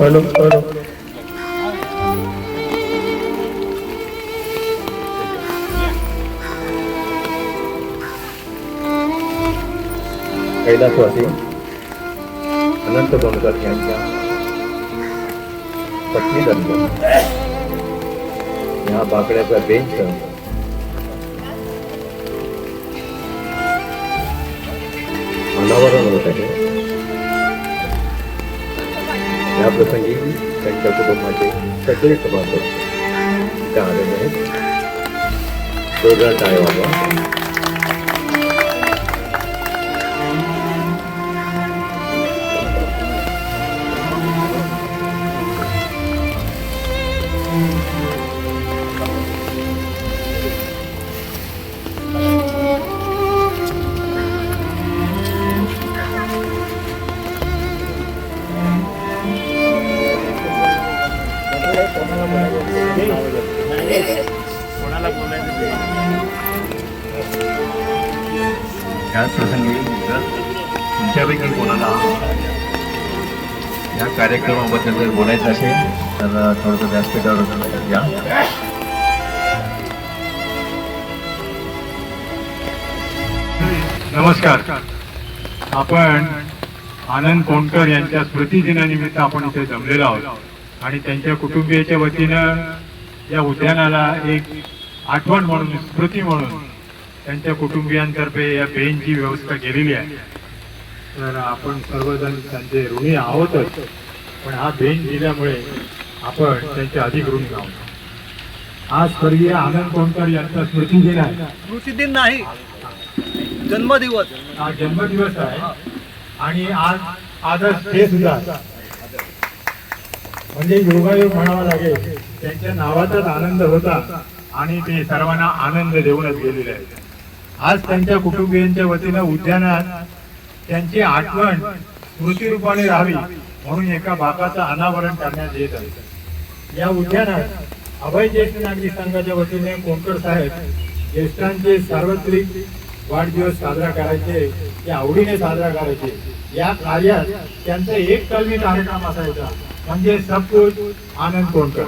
Hello hello. कैलासवासी अनंत गोंडकर यांच्या पत्नी दंड या बाकड्याचा बेंच अनावरण होत आहे या प्रसंगी त्यांच्या कुटुंबाचे सगळे सभासद त्या आलेले आहेत. जोरदार टाळ्या जर बोलायचं असेल तर थोडंसं व्यासपीठावर या. नमस्कार. आपण आनंद कोंडकर यांच्या स्मृतिदिनानिमित्त आपण इथे जमलेलो आहोत. आणि त्यांच्या कुटुंबियाच्या वतीनं या उद्यानाला एक आठवण म्हणून स्मृती म्हणून त्यांच्या कुटुंबियांतर्फे या बेंचची व्यवस्था केलेली आहे. तर आपण सर्वजण त्यांचे ऋणी आहोतच. पण हा बेंच दिल्यामुळे आपण त्यांचे अधिक ऋणी आहोत आज स्वर्गीय आनंद कोंडकर यांचा स्मृतिदिन आहे. स्मृतिदिन नाही जन्मदिवस. हा जन्मदिवस आहे. आणि आज आजच हे सुद्धा. म्हणजे योगायोग म्हणावा लागेल. त्यांच्या नावाचाच आनंद होता आणि ते सर्वांना आनंद देऊनच गेलेले आहेत. आज त्यांच्या कुटुंबियांच्या वतीनं उद्यानात त्यांची आठवण स्मृतिरूपाने राहावी. म्हणून एका भागाचं अनावरण करण्यात येत आहे. या उद्यानात अभय ज्येष्ठ नागरिक संघाच्या वतीने कोणकर साहेब ज्येष्ठांचे सार्वत्रिक वाढदिवस साजरा करायचे ते आवडीने साजरा करायचे. या कार्यात त्यांचा एक कलमी कार्यक्रम असायचा म्हणजे सबकुच आनंद कोणकर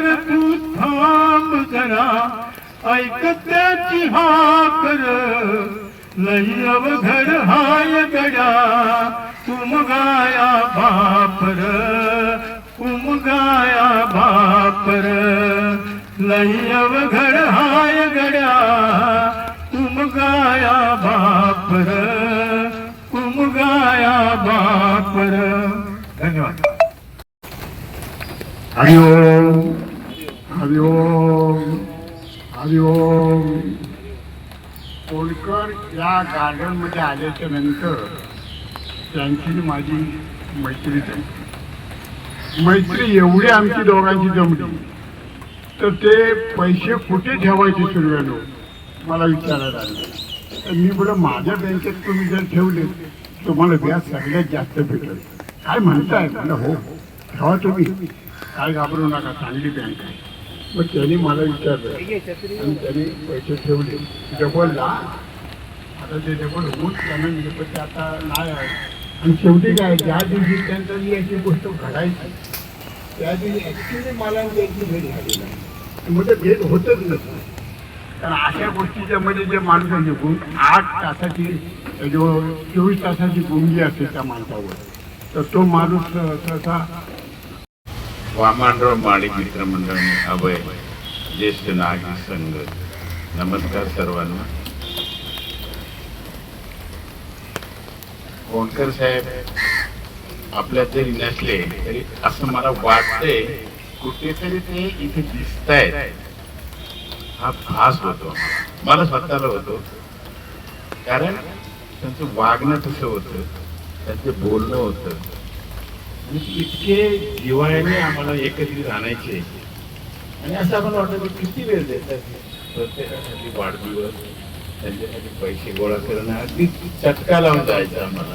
घडीभर थांब जरा ऐकत्याची हाकर. लई अवघड हाय गड्या तुम गाया बापर. तुम गाया बापर. लई अवघड हाय गड्या तुम गाया बापर. तुम गाया बापर. धन्यवाद. हरिओम. हरिओम हरिओम कोळकर या गार्डनमध्ये आल्याच्यानंतर त्यांची माझी मैत्री झाली. मैत्री एवढी आमची दोघांची जमली. तर ते पैसे कुठे ठेवायचे सुरव्यानो मला विचारायला आले तर मी बोला माझ्या बँकेत तुम्ही जर ठेवले तुम्हाला व्याज सगळ्यात जास्त भेटेल. काय म्हणताय? म्हणलं हो ठेवा तुम्ही. काय घाबरू नका चांगली बँक आहे. मग त्यांनी मला विचारलं. आणि त्यांनी पैसे ठेवले. डबलला आता ते डबल होऊन त्यांना म्हणजे पण ते आता नाही आहे आणि शेवटी काय ज्या दिवशी त्यांचा मी अशी गोष्ट घडायची त्या दिवशी ॲक्च्युली मला त्यांची भेट झाली नाही. ते भेट होतच नसतं कारण अशा गोष्टीच्या मध्ये जे माणूस गुण आठ तासाची जो चोवीस तासाची गुंगी असते त्या माणसावर तर तो माणूस सहसा वामनराव माळी मित्रमंडळ अभय ज्येष्ठ नागरिक संघ. नमस्कार सर्वांना. कोणकर साहेब आपल्या जरी नसले तरी असं मला वाटतंय कुठेतरी ते इथे दिसत हा भास होतो. मला स्वतःला होतो. कारण त्यांचं वागणं तसं होतं? त्यांचं बोलणं होतं. म्हणजे इतके जिवाळ्याने आम्हाला एकत्रित आणायचे. आणि असं आपण वाटतं की किती वेळ देतात प्रत्येकासाठी वाढदिवस त्यांच्यासाठी पैसे गोळा करणं अगदी चटका लावून जायचं आम्हाला.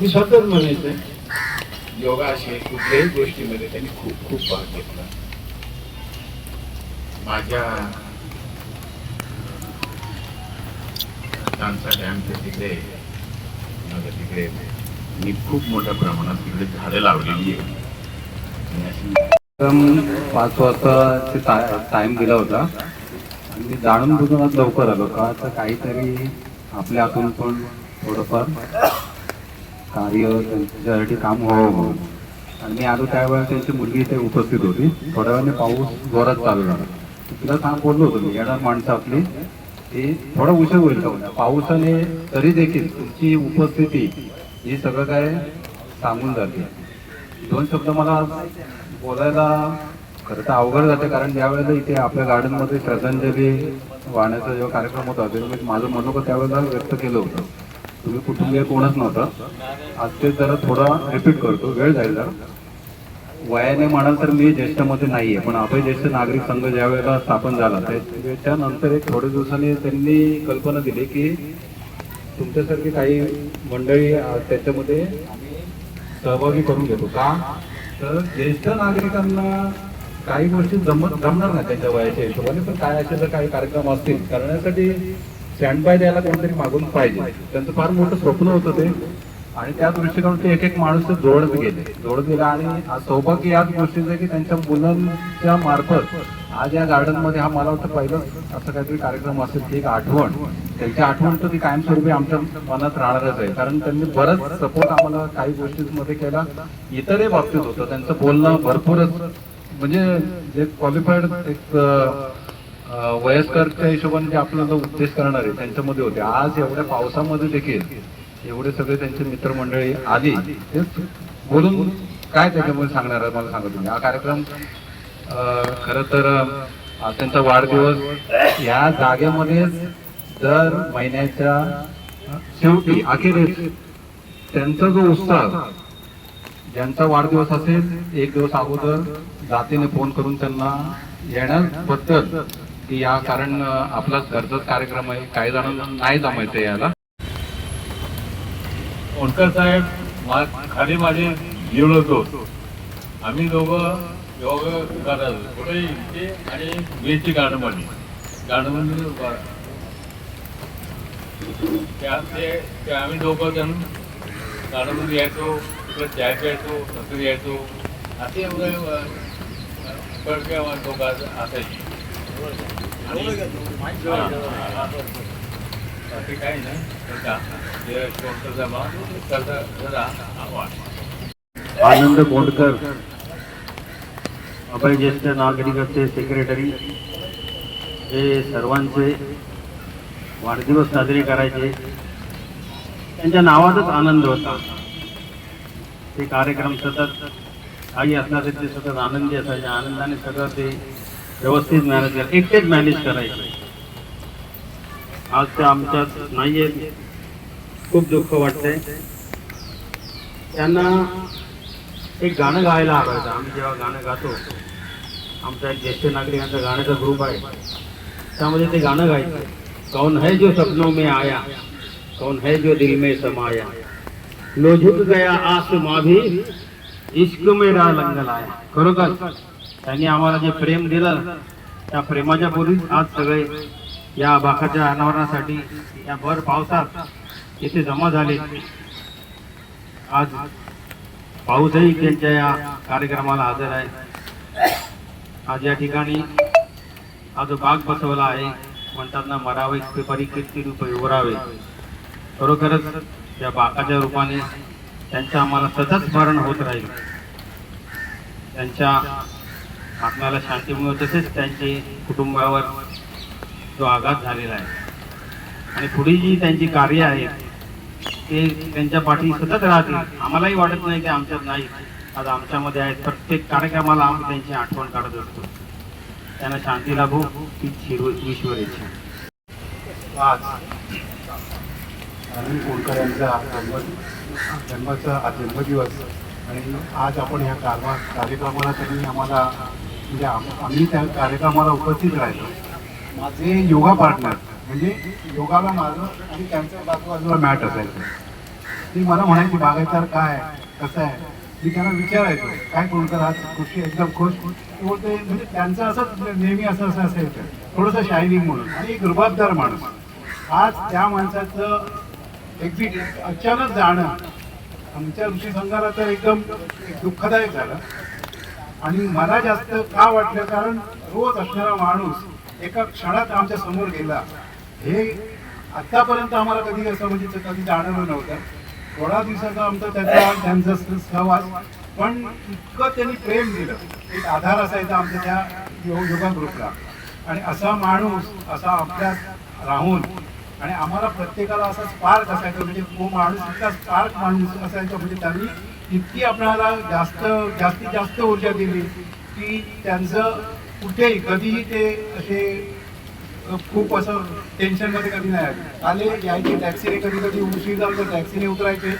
मी स्वतःच म्हणायचं योगा असे कुठल्याही गोष्टीमध्ये त्यांनी खूप खूप भाग घेतला. माझ्या तानसा डॅमच्या तिकडे माझ्या तिकडे मी खूप मोठ्या प्रमाणात तिकडे झाडं लावलेली आहे. पाच वाजता टाइम दिला होता. आणि मी जाणून बुजून आज लवकर आलो. का तर काहीतरी आपल्या हातून पण थोडंफार कार्य त्यांच्यासाठी काम व्हावं म्हणून आणि मी आलो त्यावेळेला त्यांची मुलगी इथे उपस्थित होती. थोड्या वेळाने पाऊस जोरात चालू झाला. तिला सांग बोललो होतो मी येणार माणसं आपली. ते थोडा उशीर होईल का पावसाने तरी देखील तुमची उपस्थिती हे सगळं काय सांगून जाते. दोन शब्द मला बोलायला खरं तर अवघड जाते कारण ज्यावेळेला इथे आपल्या गार्डनमध्ये श्रद्धांजली वाहण्याचा जेव्हा कार्यक्रम होता तेव्हा मी माझं मनोगत त्यावेळेला व्यक्त केलं होतं. तुम्ही कुटुंबीय कोणच नव्हतं. आज ते जरा थोडा रिपीट करतो वेळ जाईल जरा. वयाने म्हणाल तर मी ज्येष्ठामध्ये नाहीये पण अभय ज्येष्ठ नागरिक संघ ज्यावेळेला स्थापन झाला त्याच्यानंतर एक थोड्या दिवसांनी त्यांनी कल्पना दिली की तुमच्यासारखी काही मंडळी त्याच्यामध्ये आम्ही सहभागी करून घेतो. का? तर ज्येष्ठ नागरिकांना काही गोष्टी जमत जमणार नाही त्यांच्या वयाच्या हिशोबाने पण काय असे जर काही कार्यक्रम असतील करण्यासाठी स्टँड बाय द्यायला कोणतरी मागून पाहिजे. त्यांचं फार मोठं स्वप्न होतं ते. आणि त्या दृष्टिकोन ते एक एक माणूस ते जोडत गेले. जोडत गेला आणि सौभाग्य याच गोष्टीचं आहे की त्यांच्या मुलांच्या मार्फत आज या गार्डनमध्ये हा मला वाटतं पहिलं असं काहीतरी कार्यक्रम असेल की एक आठवण. त्यांची आठवण तर ती कायमस्वरूपी आमच्या मनात राहणारच आहे. कारण त्यांनी बरंच सपोर्ट आम्हाला काही गोष्टींमध्ये केला. इतरही बाबतीत होतं. त्यांचं बोलणं भरपूरच म्हणजे जे क्वालिफाईड एक वयस्करच्या हिशोबाने जे आपल्याला उद्देश करणारे त्यांच्यामध्ये होते. आज एवढ्या पावसामध्ये देखील एवढे सगळे त्यांचे मित्रमंडळी आली. तेच बोलून काय त्याच्यामध्ये सांगणार आहे? मला सांगत तुम्ही. हा कार्यक्रम खरं तर आज त्यांचा वाढदिवस. या जागेमध्ये दर महिन्याच्या शेवटी अखेरीस त्यांचा जो उत्साह ज्यांचा वाढदिवस असेल एक दिवस अगोदर जातीने फोन करून त्यांना येण्याबद्दल की या कारण आपला घरचाच कार्यक्रम आहे काही जणांना नाही जमायचं यायला ओणकर साहेब खाली माझे जीवन होतो आम्ही दोघं योग करायचो कुठेही इथे आणि वेची गार्डनमध्ये. गार्डनमध्ये त्या ते ते आम्ही दोघं जण गार्डनमध्ये यायचो तिकडे चाय प्यायचो नंतर यायचो. असे एवढे पडक्या दोघं असायची. बाकी काही नाही. आनंद कोंडकर. अभय ज्येष्ठ नागरिकाचे सेक्रेटरी हे सर्वांचे वाढदिवस साजरे करायचे. त्यांच्या नावातच आनंद होता. ते कार्यक्रम सतत काही असणार ते सतत आनंदी असायचे. आनंदाने सगळं ते व्यवस्थित मॅनेज करायचे एकटेच मॅनेज करायचे. आज ते आमच्यात नाहीये खूप दुःख वाटतंय. त्यांना एक गाणं गायला आवडायचं आम्ही जेव्हा गाणं गातो आमचा एक ज्येष्ठ नागरिकांचा गाण्याचा ग्रुप आहे. त्यामध्ये ते गाणं गायचं. कौन है जो सपनों में आया? कौन है जो दिल में समाया? लो झुक गया आसमा भी इश्क मेरा लंग लाया खरोखर त्यांनी आम्हाला जे प्रेम दिलं त्या प्रेमाच्या बोलीत आज सगळे या बाकाच्या अनावरणासाठी या भर पावसात इथे जमा झाले. आज पाऊसही त्यांच्या या कार्यक्रमाला हजर आहे. आज या ठिकाणी हा जो बाग बसवला आहे. म्हणतात ना मरावे इतके परी कीर्ती रूप उरावे खरोखरच या बागाच्या रूपाने त्यांचं आम्हाला सतत स्मरण होत राहील. त्यांच्या आत्म्याला शांती मिळो तसेच त्यांचे कुटुंबावर जो आघात झालेला आहे. आणि पुढे जी त्यांची कार्य आहेत ते त्यांच्या पाठी सतत राहतील. आम्हालाही वाटत नाही की आमच्यात नाही. आज आमच्यामध्ये आहेत. प्रत्येक कार्यक्रमाला आम्ही त्यांची आठवण काढत असतो. त्यांना शांती लाभो ही शिरू ईश्वरीची. आज अनिल कोणकर यांचा जन्म जन्माचा आज जन्मदिवस. आणि आज आपण ह्या कारमा कार्यक्रमाला त्यांनी आम्हाला म्हणजे आम्ही त्या कार्यक्रमाला उपस्थित राहिलो. माझे योगा पार्टनर म्हणजे योगाला माझं आणि त्यांच्या बाजूबाजूला मॅट असायचं. ती मला म्हणायची बागायतार काय कसं आहे? मी त्यांना विचारायचो काय कोणकर आज खुशी एकदम खुश. बोलते म्हणजे त्यांचं असंच नेहमी असं असं असायचं थोडंसं शायनिंग म्हणून. आणि एक रुबाबदार माणूस. आज त्या माणसाचं एक्झिट अचानक जाणं आमच्या ऋषी संघाला तर एकदम दुःखदायक झालं. आणि मला जास्त का वाटलं कारण रोज असणारा माणूस एका क्षणात आमच्यासमोर गेला. हे आतापर्यंत आम्हाला कधी असं म्हणजे कधी जाणवलं नव्हतं. थोडा दिवसाचा आमचा त्याचा त्यांचा सहवास. पण इतकं त्यांनी प्रेम दिलं. एक आधार असायचा आमच्या त्या योगा ग्रुपला. आणि असा माणूस असा आपल्यात राहून आणि आम्हाला प्रत्येकाला असा स्पार्क असायचा म्हणजे तो माणूस इतका स्पार्क माणूस असायचा म्हणजे त्यांनी इतकी आपल्याला जास्त जास्तीत जास्त ऊर्जा दिली की त्यांचं कुठेही कधीही ते असे खूप असं टेन्शनमध्ये कधी नाही आले. आले यायचे टॅक्सीने कधी कधी उशीर झाला तर टॅक्सीने उतरायचे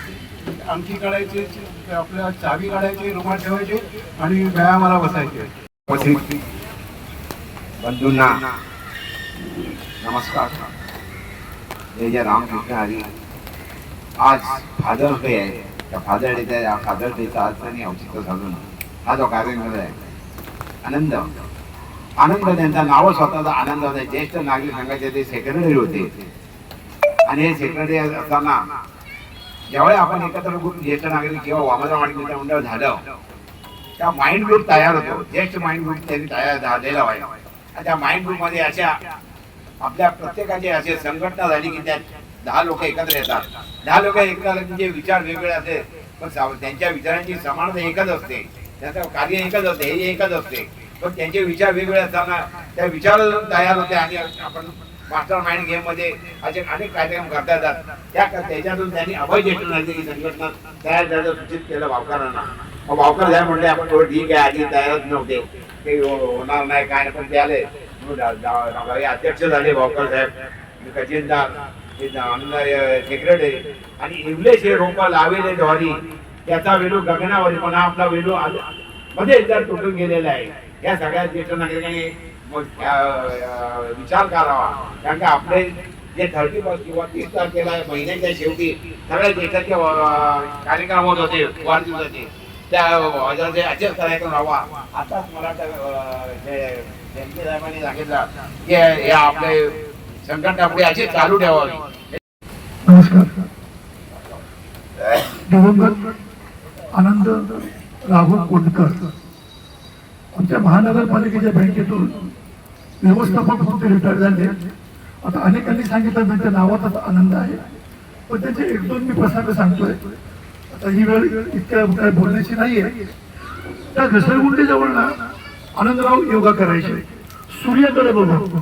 अंगठी काढायचे आपल्या चावी काढायचे रुमाल ठेवायचे आणि व्यायामाला बसायचे. बंधूंना नमस्कार. जय जय रामकृष्ण हरी आज फादर्स डे आहे. त्या फादर डेचा या फादर डेचा आज त्यांनी औचित्य साधून. हा जो कार्यक्रम आहे आनंद. आनंद त्यांचा नाव स्वतःचा आनंद होता ज्येष्ठ नागरिक संघाचे ते सेक्रेटरी होते. आणि हे सेक्रेटरी असताना ज्यावेळी आपण एकत्र ग्रुप ज्येष्ठ नागरिक किंवा वामनराव वाणिज्य मंडळ झालं त्या माइंड ग्रुप तयार होतो. ज्येष्ठ माइंड ग्रुप त्यांनी तयार झालेला आहे. आणि त्या माइंड ग्रुपमध्ये अशा आपल्या प्रत्येकाचे असे संघटना झाली की त्यात दहा लोक एकत्र येतात. दहा लोक एकत्र विचार वेगवेगळे असेल पण त्यांच्या विचारांची समानता एकच असते. त्याचं कार्य एकच असते हे एकच असते. पण त्यांचे विचार वेगवेगळे असताना त्या विचार तयार होते आणि आपण मास्टर माइंड गेममध्ये असे अनेक कार्यक्रम करता येतात. त्या त्याच्यातून त्यांनी अभय ज्येष्ठ ही संघटना तयार करायचं सूचित केलं भावकरांना. मग भावकर झाले म्हणले आपण थोडं ठीक आहे आधी तयारच नव्हते. ते होणार नाही काय नाही पण ते आले. अध्यक्ष झाले भावकर साहेब. खजिनदार सेक्रेटरी आणि इवलेश हे रोपा लावेले ज्वारी. त्याचा वेलू गगनावरी पण आपला वेलू मध्ये एकदा तुटून गेलेला आहे. या सगळ्या ज्येष्ठ नागरिकांनी विचार करावा. कारण का आपले जे थर्टी फर्स्ट किंवा तीस तारखेला महिन्याच्या शेवटी सगळ्या देशाचे कार्यक्रम होत होते वाढदिवसाचे त्या वाजाचे असेच कार्यक्रम व्हावा आताच मला त्या, साहेबांनी सांगितलं की हे आपले संकट आपले अशीच चालू ठेवावी. नमस्कार. दिवंगत आनंद राघव कोंडकर आमच्या महानगरपालिकेच्या बँकेतून व्यवस्थापक होते ते रिटायर झाले. आता अनेकांनी सांगितलं त्यांच्या नावाचाच आनंद आहे. पण त्याचे एक दोन मी प्रसंग सांगतोय. आता ही वेळ इतक्या काय बोलण्याची नाहीये. त्या घसरगुंडीजवळ ना आनंदराव योगा करायचे. सूर्याकडे बघून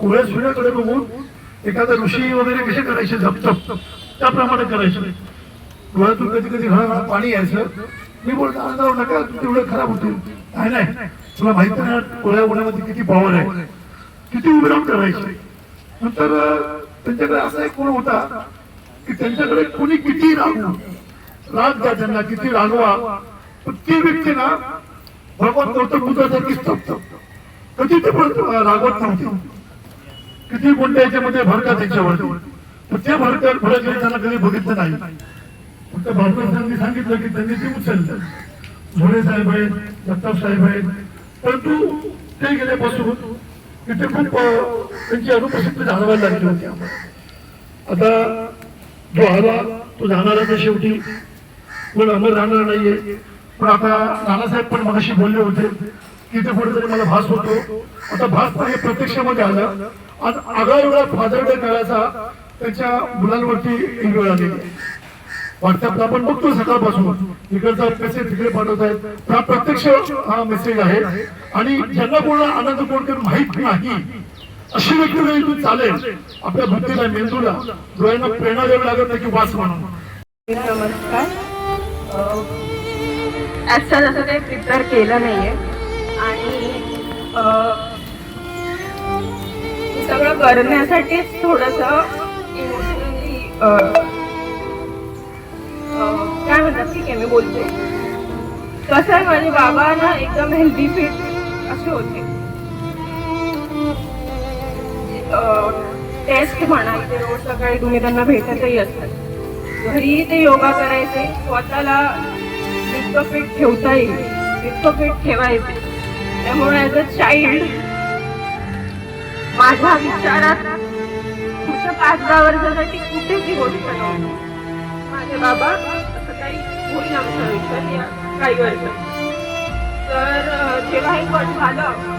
कोळ्या सूर्याकडे बघून एखादा ऋषी वगैरे कसे करायचे? झपझप त्याप्रमाणे करायचे. डोळ्यातून कधी कधी हळहळ पाणी यायचं. मी बोलतो आनंदराव नका तू तेवढं खराब होतील नाही नाही. तुला माहिती नाही कोळ्या उन्हामध्ये किती पॉवर आहे? किती उभे राहून करायचे? नंतर त्यांच्याकडे असा एक कोण होता की त्यांच्याकडे कोणी किती रागू? राग द्या त्यांना किती रागवा. पण ती व्यक्ती ना भगवान गौतम बुद्धासारखी स्तब्ध कधी ते पण रागवत नव्हती. किती गुंड याच्यामध्ये भरका त्याच्यावरती पण ते भरकर भरत त्यांना कधी बघितलं नाही. तर भागवत सरांनी सांगितलं की त्यांनी ते उचललं. झोळे साहेब आहेत दत्ताप साहेब आहेत. परंतु ते गेल्यापासून तिथे खूप त्यांची अनुपस्थिती जाणवायला लागली होती आम्हाला. आता जो आला तो जाणारा तर शेवटी पण अमर राहणार नाहीये. पण आता नानासाहेब पण मगाशी बोलले होते की ते कुठेतरी मला भास होतो. आता भास पण हे प्रत्यक्षामध्ये आलं. आज आगार एवढा फादरडे करायचा त्याच्या मुलांवरती एक वेळ आलेली व्हॉट्सअपला आपण बघतो सकाळपासून. तिकडचा मेसेज तिकडे पाठवत आहेत हा प्रत्यक्ष हा मेसेज आहे. आणि ज्यांना कोणाला आनंद कोणकर माहीत नाही अशी व्यक्ती जर तू चालेल आपल्या बुद्धीला मेंदूला डोळ्यांना प्रेरणा द्यावी लागत नाही की वास म्हणून. नमस्कार. ॲजचा काही प्रिपेअर केलं नाहीये. आणि सगळं करण्यासाठीच थोडंसं इमोशनली काय म्हणतात? ठीक आहे मी बोलते. कसं आहे माझे बाबा ना एकदम हेल्दी फिट असे होते. टेस्ट म्हणा ते रोज सकाळी तुम्ही त्यांना भेटतही असतात घरी ते योगा करायचे स्वतःला इतकं फिट ठेवता येईल इतकं फिट ठेवायचं. त्यामुळे ॲज अ चाइल्ड माझ्या विचारात पुढच्या पाच दहा वर्षासाठी कुठेच ही गोष्ट नव्हती माझे बाबा असं काही होईल आमचा आयुष्यात या काही वर्ष तर जेव्हा हे पण झालं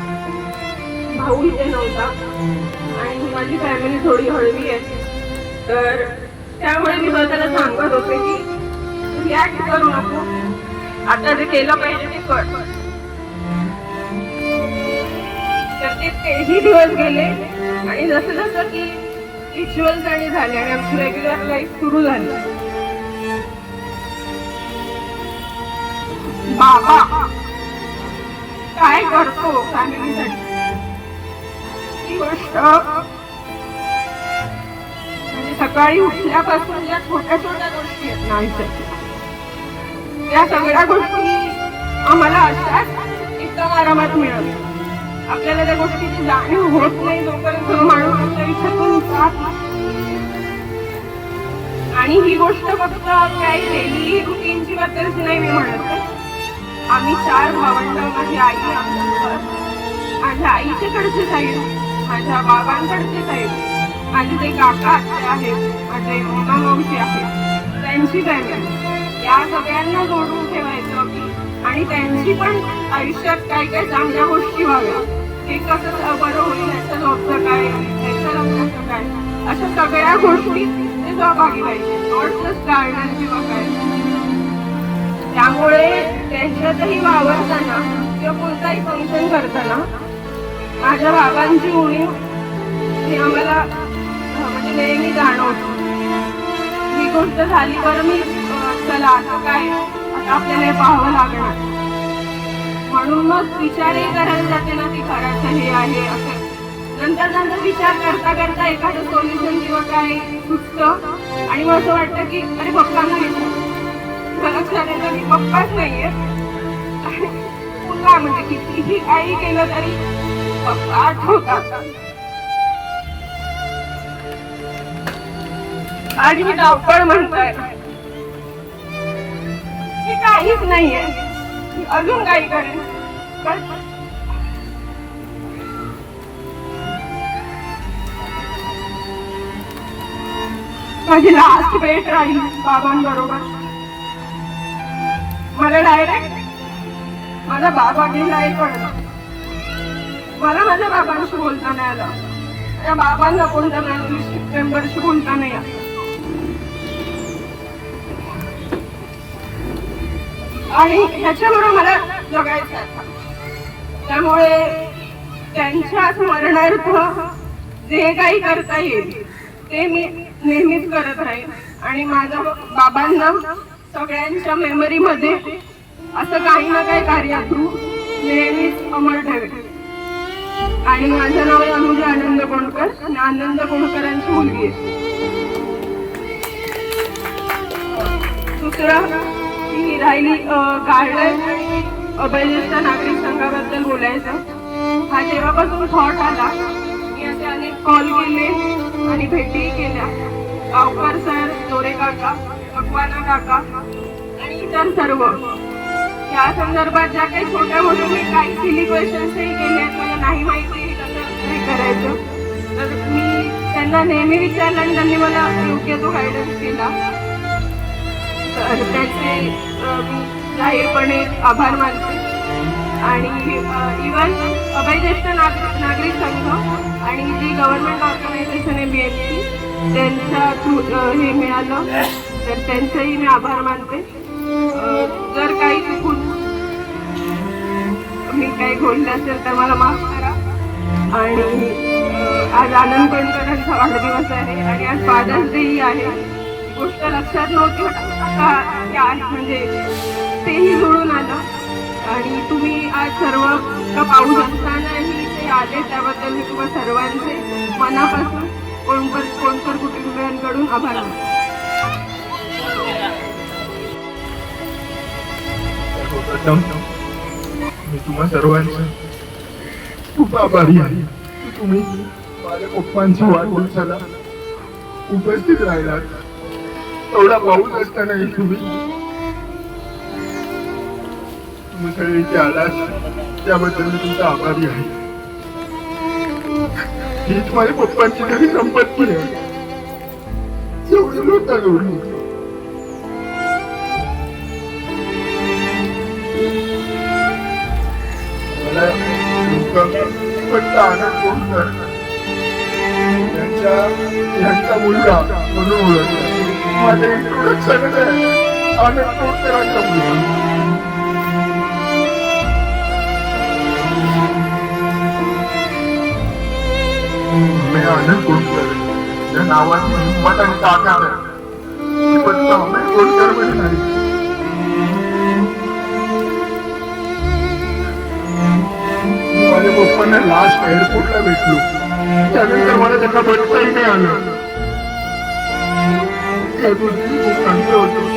भाऊ इथे नव्हता आणि माझी फॅमिली थोडी हळवी आहे. तर त्यामुळे मी स्वतःला सांगत होते की या करू नको. आता जे केलं पाहिजे ते कर. तर ते तेही दिवस गेले आणि जसं जसं की रिच्युअल्स आणि झाले आणि आमची रेग्युलर लाईफ सुरू झाली. बाबा काय करतो ही गोष्ट म्हणजे सकाळी उठल्यापासून ज्या छोट्या छोट्या गोष्टी आहेत ना आयुष्यात त्या सगळ्या गोष्टी आम्हाला अशाच एकदम आरामात मिळत आपल्याला त्या गोष्टीची जाणीव होत नाही जोपर्यंत माणूस आपल्या आयुष्यातून जात आणि ही गोष्ट फक्त काही डेली रुटीनची बद्दलच नाही मी म्हणत आम्ही चार भावंड माझी आई आमच्या माझ्या कडचे साईड माझ्या बाबांकडचे साईड माझे जे काका आत्ते आहेत माझे मामा मावशी आहेत त्यांची फॅमिली या सगळ्यांना जोडून ठेवायचं की आणि त्यांची पण आयुष्यात काय काय चांगल्या गोष्टी व्हाव्या. हे कसं बरं होईल याचं जॉबचं काय याचं लग्नाचं काय अशा सगळ्या गोष्टी ते सहभागी पाहिजे नॉट जस्ट गार्डन किंवा काय. त्यामुळे त्यांच्यातही वावरताना किंवा कोणताही फंक्शन करताना माझ्या बाबांची उणीव ही आम्हाला म्हणजे नेहमी जाणवतो. ही गोष्ट झाली बरं मी चला आता काय आता आपल्याला हे पाहावं लागणार. म्हणून मग विचारही करायला जाते ना की करायचं हे आहे असं. नंतर नंतर विचार करता करता एखादं सोल्युशन किंवा काय सुचतं. आणि मग असं वाटतं की अरे पप्पांना विचार मला लक्षात येतं की पप्पाच नाहीये. पुन्हा म्हणजे कितीही काही केलं तरी पप्पा आठवतात. आणि मी म्हणतोय. काहीच नाहीये. अजून काही करेन. माझी लास्ट राहील बाबांबरोबर. मला डायरेक्ट माझा बाबा गेला हे मला माझ्या बाबांशी बोलता नाही आलं. त्या बाबांना कोणत्या मेंबरशी बोलता नाही आलं. आणि ह्याच्यामुळे मला जगायचं आहे. त्यामुळे त्यांच्या स्मरणार्थ जे काही करता येईल ते मी नेहमीच करत राहील आणि माझ्या बाबांना सगळ्यांच्या मेमरीमध्ये असं काही ना काही कार्य थ्रू नेहमीच अमर ठेवेल आणि माझं नाव आहे अनुजा आनंद कोणकर आणि आनंद कोणकरांची मुलगी आहे. दुसरं ही राहिली गार्डन आणि अभयज्येष्ठ नागरिक संघाबद्दल बोलायचं. हा जेव्हापासून थॉट आला मी असे अनेक कॉल केले आणि भेटीही केल्या. गावकर सर दोरे काका काका आणि इतर सर्व. या संदर्भात ज्या काही छोट्या मोठ्या मी काही सिली क्वेश्चन्सही केले आहेत मला नाही माहिती कसं हे करायचं. तर मी त्यांना नेहमी विचारलं आणि त्यांनी मला योग्य तो गायडन्स केला तर त्याचे मी जाहीरपणे आभार मानते. आणि इवन अभयज्येष्ठ नागरिक नागरिक संघ आणि जी गव्हर्नमेंट ऑर्गनायझेशन आहे बी एस सी त्यांच्या थ्रू हे मिळालं. तर त्यांचेही मी आभार मानते. जर काही चुकून मी काही बोलले असेल तर मला माफ करा. आणि आज आनंद कोणकरांचा वाढदिवस आहे आणि आज फादर्स डेही आहे. गोष्ट लक्षात नव्हती आता म्हणजे तेही जुळून आलं. आणि तुम्ही आज सर्व का पाऊस असतानाही ते आले त्याबद्दल मी तुम्हा सर्वांचे मनापासून कोणकर कोणकर कुटुंबियांकडून आभार मानतो. सर्वप्रथम मी तुम्हा सर्वांचं खूप आभारी आहे. तुम्ही माझ्या पप्पांच्या वाढदिवसाला उपस्थित राहिलात. एवढा पाऊस असतानाही तुम्ही तुम्ही इथे आलात त्याबद्दल मी तुमचा आभारी आहे. हीच माझ्या पप्पांची खरी संपत्ती आहे. एवढी लोक एवढी मला फक्त आनंद मुलगा म्हणून ओळखला. माझ्या सगळं आनंद कोणकरांचा मुलगा. मी आनंद कोणकर या नावाची हिंमत आणि ताकद आहे पण फक्त कोणकर म्हणजे नाही? माझ्या पप्पांना लास्ट एअरपोर्टला भेटलो. त्यानंतर मला त्यांना बघताही नाही आलं. त्या गोष्टी खूप चांगलं होतं.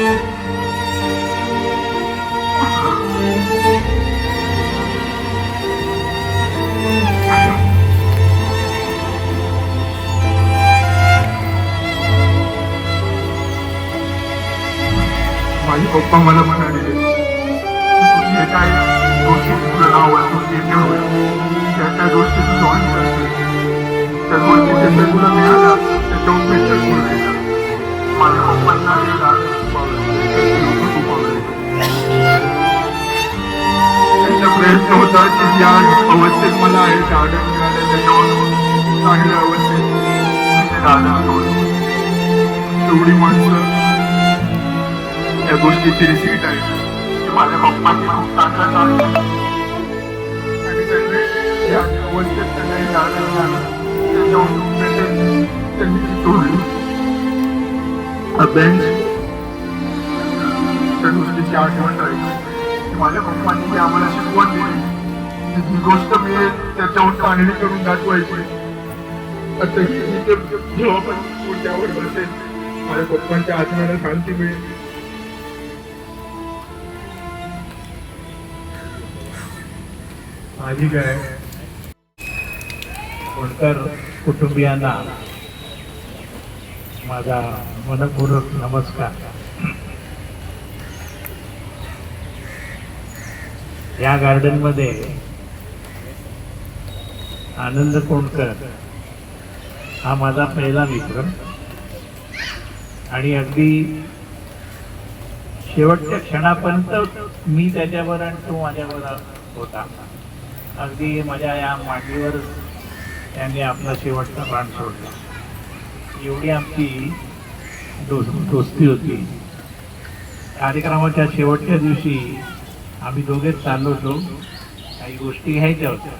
माझे पप्पा मला म्हणाले काय गोष्टी तुला नाव असून ते त्या त्या गोष्टी तू जॉईन त्या गोष्टी जसं तुला मिळाल्या त्याच्या उमेदच बोलायचा माझ्या पप्पांना हे त्यांचा प्रयत्न होता की ज्या अवस्थेत मला हे गाणं मिळालं त्याच्यावर चांगल्या अवस्थेत मी ते गाणं सोडलं एवढी माणसं त्या गोष्टीची रिसीट आहे. माझ्या पप्पांनी खूप ताकद आहे. आणि त्यांनी या अवस्थेत त्यांना हे गाणं मिळालं त्याच्यावर त्यांनी त्यांनी ती त्या गोष्टीची आठवण राहील. माझ्या पप्पांनी जी आम्हाला शिकवण दिली जी गोष्ट मी त्याच्यावर चांगली करून दाखवायची. आता ही मी ते जेव्हा पण पुढच्यावर बसेल माझ्या पप्पांच्या आत्म्याला शांती मिळेल. माझी आहे होळकर कुटुंबियांना माझा मनपूर्वक नमस्कार. या गार्डनमध्ये आनंद कोणकर हा माझा पहिला मित्र. आणि अगदी शेवटच्या क्षणापर्यंत मी त्याच्यावर आणि तो माझ्यावर होता. अगदी माझ्या या मांडीवर त्यांनी आपला शेवटचा प्राण सोडला. एवढी आमची दोस्ती होती. कार्यक्रमाच्या शेवटच्या दिवशी आम्ही दोघेच चाललो होतो. काही गोष्टी घ्यायच्या होत्या.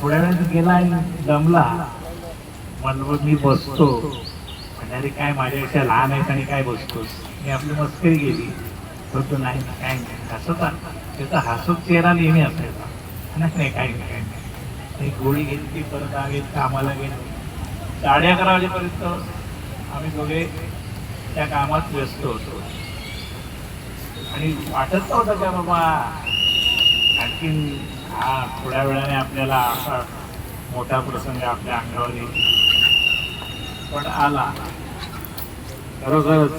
थोड्या वेळात गेला आणि दमला म्हणून मी बसतो. म्हणजे अरे काय माझ्यापेक्षा लहान आहेत आणि काय बसतोस? मी आपली मस्करी गेली होतो नाही ना, काय नाही असं चालतं त्याचा हसूक चेहरा नेहमी असायचा. नाही नाही काही नाही काही नाही. गोळी घेतली परत आम्ही कामाला गेलो. साडे अकरा वाजेपर्यंत आम्ही दोघे त्या कामात व्यस्त होतो. आणि वाटत नव्हतं का बाबा आणखीन हा थोड्या वेळाने आपल्याला असा मोठा प्रसंग आपल्या अंगावर येईल. पण आला. खरोखरच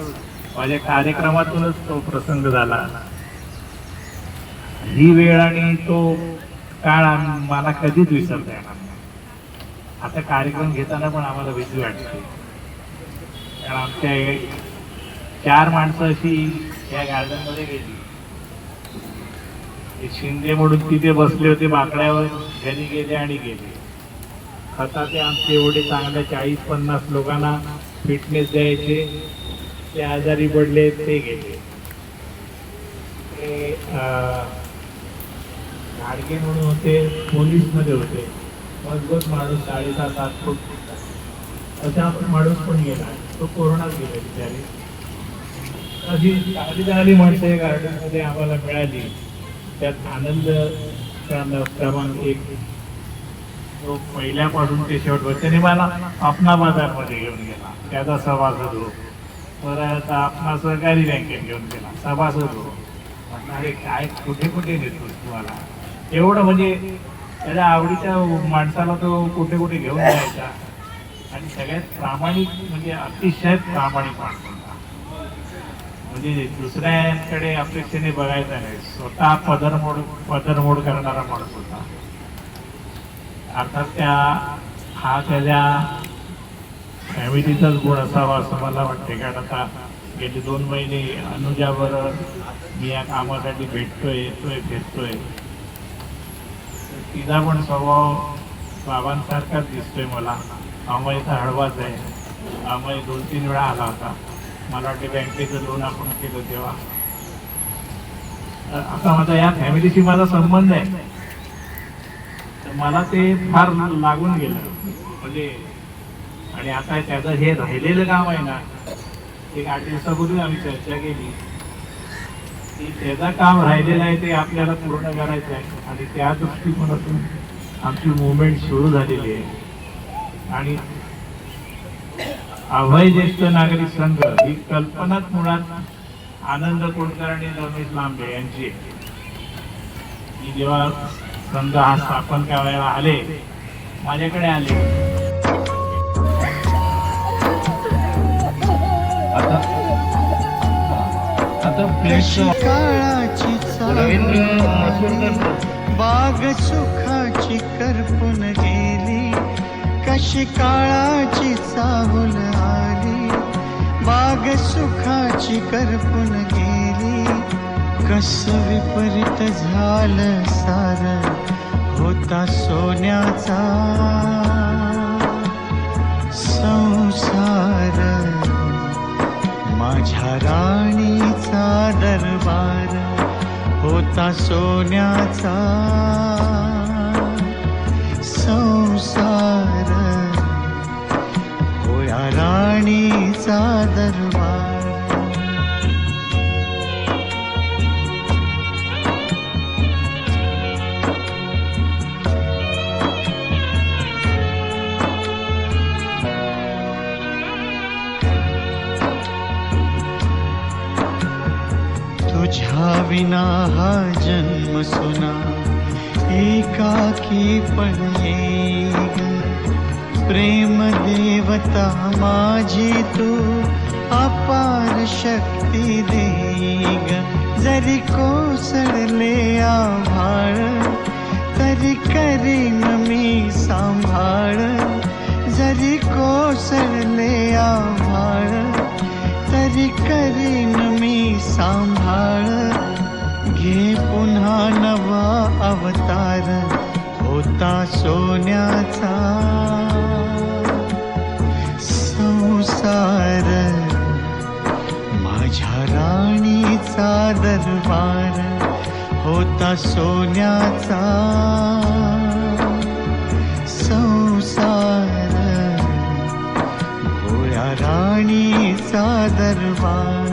माझ्या कार्यक्रमातूनच तो प्रसंग झाला. ही वेळ आणि तो काळ मला कधीच विसरता येणार नाही. आता कार्यक्रम घेताना पण आम्हाला भीती वाटते. कारण आमच्या चार माणसं अशी या गार्डनमध्ये गेली. शिंदे म्हणून तिथे बसले होते बाकड्यावर घरी गेले आणि गेले. खता ते आमचे एवढे चांगल्या चाळीस पन्नास लोकांना फिटनेस द्यायचे ते आजारी पडले ते गेले. ते गाडगे म्हणून होते पोलीसमध्ये होते. मजबूत माणूस साडेसात सात फूट असा माणूस पण गेला. तो कोरोनात गेला बिचारी. अशी चांगली चांगली माणसं गार्डनमध्ये आम्हाला मिळाली. त्यात आनंद क्रमांक एक. तो पहिल्यापासून ते शेवटवर त्याने मला आपणा बाजारमध्ये घेऊन गेला. त्याचा सभासद हो. परत आपणा सहकारी बँकेत घेऊन गेला. सभासद हो. म्हटलं अरे काय कुठे कुठे नेतो तुम्हाला एवढं म्हणजे त्याच्या आवडीच्या माणसाला तो कुठे कुठे घेऊन जायचा. आणि सगळ्यात प्रामाणिक म्हणजे अतिशय प्रामाणिक माणूस म्हणजे दुसऱ्यांकडे अपेक्षेने बघायचा नाही. स्वतः पदरमोड पदरमोड करणारा माणूस होता. अर्थात त्या हा त्याच्या फॅमिलीचाच गुण असावा असं मला वाटते कारण आता गेले दोन महिने अनुजाबरोबर मी या कामासाठी भेटतोय येतोय फिरतोय. तिचा पण स्वभाव बाबांसारखाच दिसतोय मला. अमयचा हळवाच आहे अमय दोन तीन वेळा आला होता. मला वाटते बँकेचं लोन आपण केलं तेव्हा. आता माझा या फॅमिलीशी माझा संबंध आहे. तर मला ते फार लागून गेलं. म्हणजे आणि आता त्याचं हे राहिलेलं काम आहे ना एक आठ दिवसापूर्वी आम्ही चर्चा केली. त्याचं काम राहिलेलं आहे ते आपल्याला पूर्ण करायचं आहे. आणि त्या दृष्टिकोनातून आमची मुवमेंट सुरू झालेली आहे. आणि अभय ज्येष्ठ नागरिक संघ ही कल्पनाच मुळात आनंद कोटकर आणि रमेश लांबे यांची जेव्हा संघ हा स्थापन करायला आले माझ्याकडे आले आता काळाची बाग सुखाची करपून गेली. कशी काळाची चाहूल आली. बाग सुखाची करपून गेली. कस विपरीत झालं सार होता सोन्याचा संसार. माझ्या राणीचा दरबार होता सोन्याचा. संसार होया राणीचा दरबार तुझ्या विना हा जन्म सुना एकाकी पण येईल प्रेम देवता माझी तू अपार शक्ती देग। जरी कोसळले आभाळ तरी करीन मी सांभाळ। जरी कोसळले आभाळ तरी करीन मी सांभाळ। घे पुन्हा नवा अवतार होता सोन्याचा. संसार माझ्या राणीचा दरबार होता सोन्याचा. संसार भोळ्या राणीचा दरबार